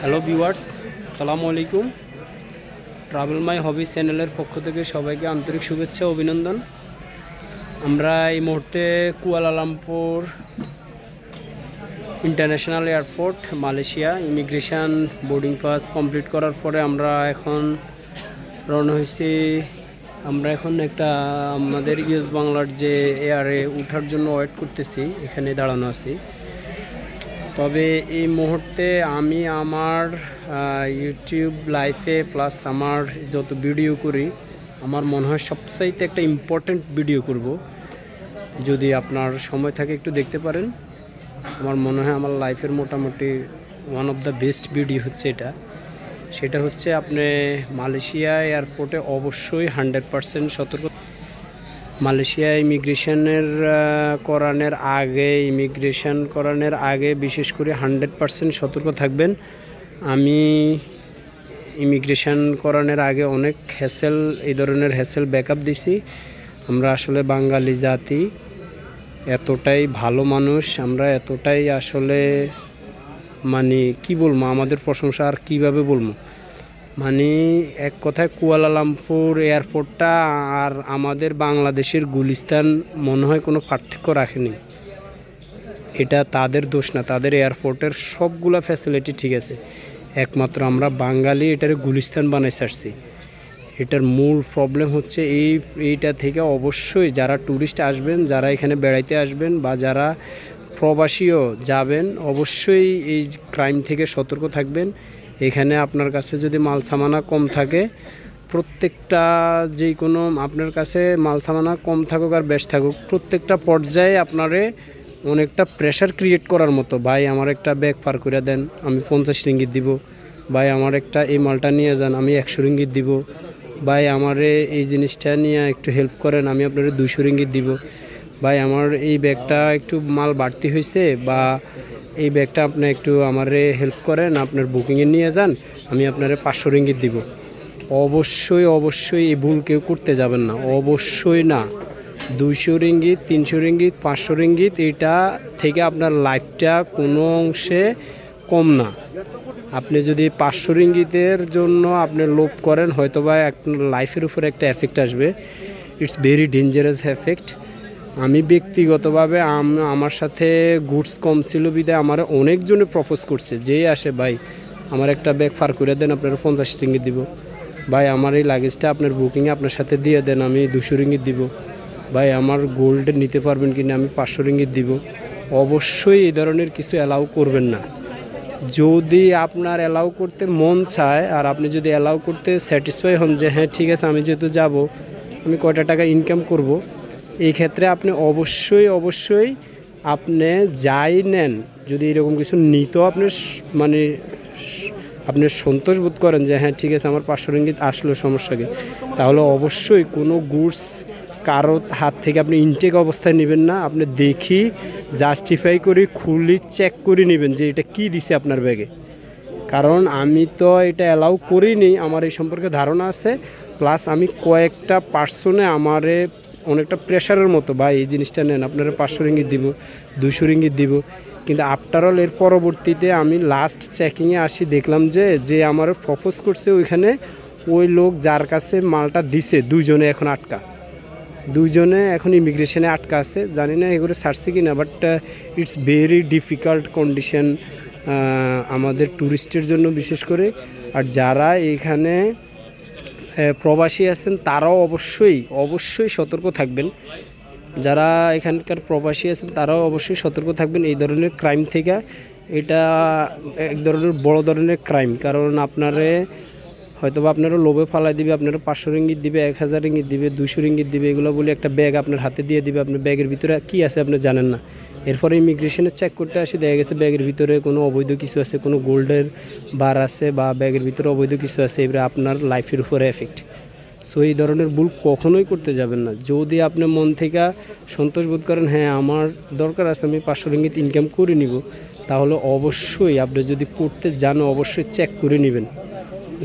Hello viewers সালামু আলাইকুম। Travel মাই হবি চ্যানেলের পক্ষ থেকে সবাইকে আন্তরিক শুভেচ্ছা অভিনন্দন। আমরা এই মুহূর্তে Kuala Lumpur international airport, Malaysia immigration boarding pass complete করার পরে আমরা এখন রওনা হয়েছি। আমরা এখন একটা আমাদের ইউএস বাংলার যে এয়ারে ওঠার জন্য ওয়েট করতেছি, এখানে দাঁড়ানো আছি। তবে এই মুহূর্তে আমি আমার ইউটিউব লাইফে প্লাস আমার যত ভিডিও করি, আমার মনে হয় সবচাইতে একটা ইম্পর্ট্যান্ট ভিডিও করব। যদি আপনার সময় থাকে একটু দেখতে পারেন। আমার মনে হয় আমার লাইফের মোটামুটি one of the best video হচ্ছে এটা। সেটা হচ্ছে আপনি মালয়েশিয়া এয়ারপোর্টে অবশ্যই হান্ড্রেড পারসেন্ট সতর্ক মালয়েশিয়া ইমিগ্রেশনের করানোর আগে, ইমিগ্রেশন করানোর আগে বিশেষ করে হান্ড্রেড পারসেন্ট সতর্ক থাকবেন। আমি ইমিগ্রেশন করানোর আগে অনেক হ্যাসেল, এই ধরনের হ্যাসেল ব্যাকআপ দিছি। আমরা আসলে বাঙালি জাতি, এতটাই ভালো মানুষ, আমরা এতটাই আসলে মানে কি বলব, আমাদের প্রশংসা আর কীভাবে বলব? মানে এক কথায় কুয়ালালামপুর এয়ারপোর্টটা আর আমাদের বাংলাদেশের গুলিস্তান মনে হয় কোনো পার্থক্য রাখেনি। এটা তাদের দোষ না, তাদের এয়ারপোর্টের সবগুলা ফ্যাসিলিটি ঠিক আছে। একমাত্র আমরা বাঙালি এটার গুলিস্তান বানাই ছাড়ছি এটার মূল প্রবলেম হচ্ছে এই, এইটা থেকে অবশ্যই যারা ট্যুরিস্ট আসবেন, যারা এখানে বেড়াইতে আসবেন বা যারা প্রবাসীও যাবেন, অবশ্যই এই ক্রাইম থেকে সতর্ক থাকবেন। এখানে আপনার কাছে যদি মাল সামানা কম থাকে, প্রত্যেকটা যে কোনো আপনার কাছে মাল সামানা কম থাকুক আর বেশ থাকুক, প্রত্যেকটা পর্যায়ে আপনারে অনেকটা প্রেশার ক্রিয়েট করার মতো। ভাই, আমার একটা ব্যাগ পার করে দেন, আমি পঞ্চাশ রিঙ্গিত দিব। ভাই, আমার একটা এই মালটা নিয়ে যান, আমি একশো রিঙ্গিত দিব। ভাই, আমারে এই জিনিসটা নিয়ে একটু হেল্প করেন, আমি আপনার দুশো রিঙ্গিত দিব। ভাই, আমার এই ব্যাগটা একটু মাল বাড়তি হয়েছে বা এই ব্যাগটা আপনি একটু আমারে হেল্প করেন, আপনার বুকিংয়ে নিয়ে যান, আমি আপনারে পাঁচশো রিঙ্গিত দিব। অবশ্যই অবশ্যই এই ভুল কেউ করতে যাবেন না। অবশ্যই না। দুইশো রিঙ্গিত, তিনশো রিঙ্গিত, পাঁচশো রিঙ্গিত, এটা থেকে আপনার লাইফটা কোনো অংশে কম না। আপনি যদি পাঁচশো রিঙ্গিতের জন্য আপনি লোভ করেন হয়তো বা লাইফের উপর একটা এফেক্ট আসবে। ইটস ভেরি ডেঞ্জারাস এফেক্ট আমি ব্যক্তিগতভাবে আম- আমার সাথে গুডস কম ছিল বিদায়, আমার অনেকজনে প্রপোজ করছে, যেই আসে, ভাই, আমার একটা ব্যাগ ফার করে দেন, আপনার পঞ্চাশ রিঙ্গিত দিব। ভাই, আমার এই লাগেজটা আপনার বুকিংয়ে আপনার সাথে দিয়ে দেন, আমি দুশো রিঙ্গিত দিব। ভাই, আমার গোল্ড নিতে পারবেন কিনা, আমি পাঁচশো রিঙ্গিত দিব। অবশ্যই এই ধরনের কিছু অ্যালাউ করবেন না। যদি আপনার অ্যালাউ করতে মন চায়, আর আপনি যদি অ্যালাউ করতে স্যাটিসফাই হন যে হ্যাঁ ঠিক আছে, আমি যেহেতু যাব, আমি কয়টা টাকা ইনকাম করব এই ক্ষেত্রে আপনি অবশ্যই অবশ্যই আপনি যাই নেন, যদি এরকম কিছু নিতেও আপনি মানে আপনি সন্তোষ বোধ করেন যে হ্যাঁ ঠিক আছে, আমার পাঁচশো রিঙ্গিত আসলো সমস্যাকে তাহলে অবশ্যই কোনো গুডস কারও হাত থেকে আপনি ইনটেক অবস্থায় নেবেন না, আপনি দেখি জাস্টিফাই করে, খুলি চেক করে নেবেন যে এটা কি দিছে আপনার ব্যাগে। কারণ আমি তো এটা অ্যালাউ করিনি, আমার এই সম্পর্কে ধারণা আছে প্লাস আমি কয়েকটা পার্সনে আমারে অনেকটা প্রেশারের মতো বা এই জিনিসটা নেন, আপনারা পাঁচশো রিঙ্গিত দিব দুশো রিঙ্গিত দিব। কিন্তু আফটার অল এর পরবর্তীতে আমি লাস্ট চেকিংয়ে আসি, দেখলাম যে যে আমার প্রপোজ করছে ওইখানে, ওই লোক যার কাছে মালটা দিছে, দুইজনে এখন আটকা। দুইজনে এখন ইমিগ্রেশনে আটকা আছে, জানি না এগুলো ছাড়ছে কি না but it's very difficult condition আমাদের ট্যুরিস্টের জন্য বিশেষ করে। আর যারা এখানে প্রবাসী আছেন, তারাও অবশ্যই অবশ্যই সতর্ক থাকবেন। যারা এখানকার প্রবাসী আছেন, তারাও অবশ্যই সতর্ক থাকবেন এই ধরনের ক্রাইম থেকে। এটা এক ধরনের, বড় ধরনের ক্রাইম কারণ আপনারে হয়তো বা আপনারও লোভে ফালাই দিবে, আপনারও পাঁচশো রিঙ্গিত দিবে, এক হাজার রিঙ্গিত দিবে দুশো রিঙ্গিত দিবে, এগুলো বলে একটা ব্যাগ আপনার হাতে দিয়ে দিবে, আপনার ব্যাগের ভিতরে কী আছে আপনি জানেন না। এরপরে ইমিগ্রেশনে চেক করতে আসি, দেখা গেছে ব্যাগের ভিতরে কোনো অবৈধ কিছু আছে, কোনো গোল্ডের বার আছে বা ব্যাগের ভিতরে অবৈধ কিছু আছে, এবারে আপনার লাইফের উপরে এফেক্ট সো এই ধরনের ভুল কখনোই করতে যাবেন না। যদি আপনি মন থেকে সন্তোষ বোধ করেন হ্যাঁ আমার দরকার আছে, আমি পাঁচশো রিঙ্গিত ইনকাম করে নিব, তাহলে অবশ্যই আপনি যদি করতে যান, অবশ্যই চেক করে নেবেন।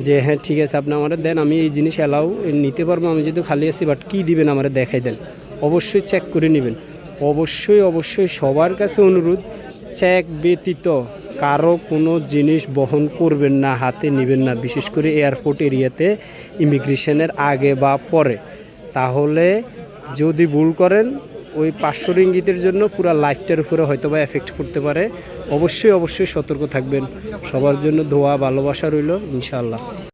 যে হ্যাঁ ঠিক আছে, আপনি আমার দেন, আমি এই জিনিস অ্যালাউ নিতে পারব, আমি যেহেতু খালি আছি বাট কী দিবেন আমার দেখাই দেন। অবশ্যই চেক করে নেবেন। অবশ্যই অবশ্যই সবার কাছে অনুরোধ চেক ব্যতীত কারও কোনো জিনিস বহন করবেন না, হাতে নেবেন না, বিশেষ করে এয়ারপোর্ট এরিয়াতে ইমিগ্রেশনের আগে বা পরে। তাহলে যদি ভুল করেন ওই পাঁচশো রিঙ্গিতের জন্য পুরো লাইফটার উপরে হয়তো বা এফেক্ট করতে পারে। অবশ্যই অবশ্যই সতর্ক থাকবেন। সবার জন্য ধোয়া ভালোবাসা রইল, ইনশাআল্লাহ।